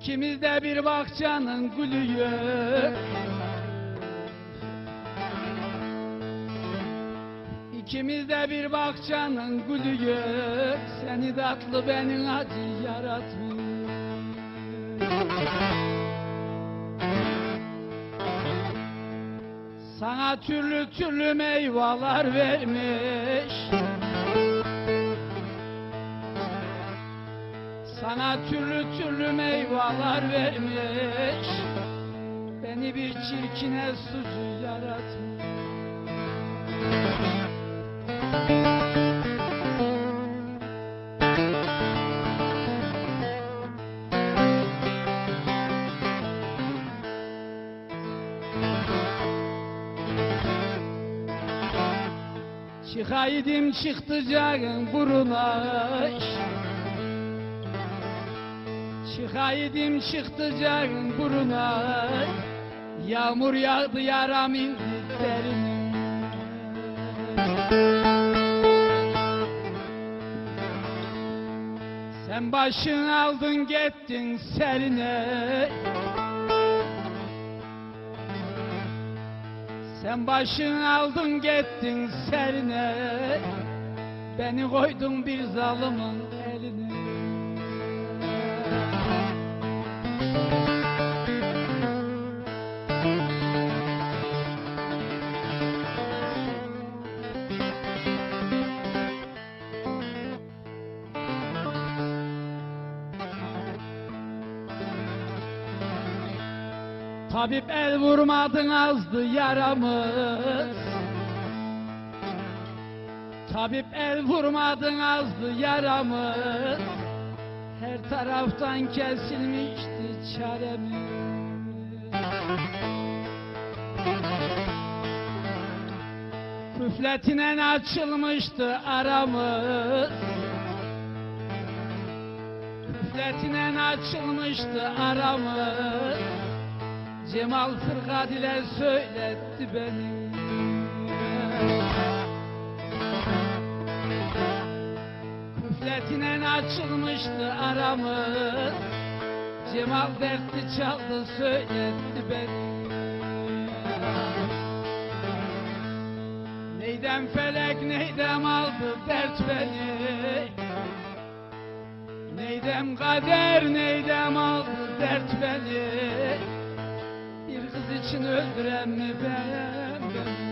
İkimiz de bir bahçenin gülüyü. İkimiz de bir bahçenin gülüyü. Seni tatlı benim acı yaratmış. Sana türlü türlü meyveler vermiş Sana türlü türlü meyveler vermiş. Beni bir çirkine sucu yaratmış. Çıkaydım çıktı cağın buruna Çıkaydım çıktı cağın buruna. Yağmur yağdı yaram derine. Sen başın aldın gittin serine Sen başın aldın gittin serine. Beni koydun bir zalimin eline Tabip el vurmadın azdı yaramız Tabip el vurmadın azdı yaramız Her taraftan kesilmişti çaremiz Küfletine açılmıştı aramız Küfletine açılmıştı aramız Cemal Fırkat ile söyletti beni. Küfletine açılmıştı aramız. Cemal dertli çaldı söyletti beni. Neydem felek neydem aldı dert beni. Neydem kader neydem aldı dert beni için öldüren mi ben, ben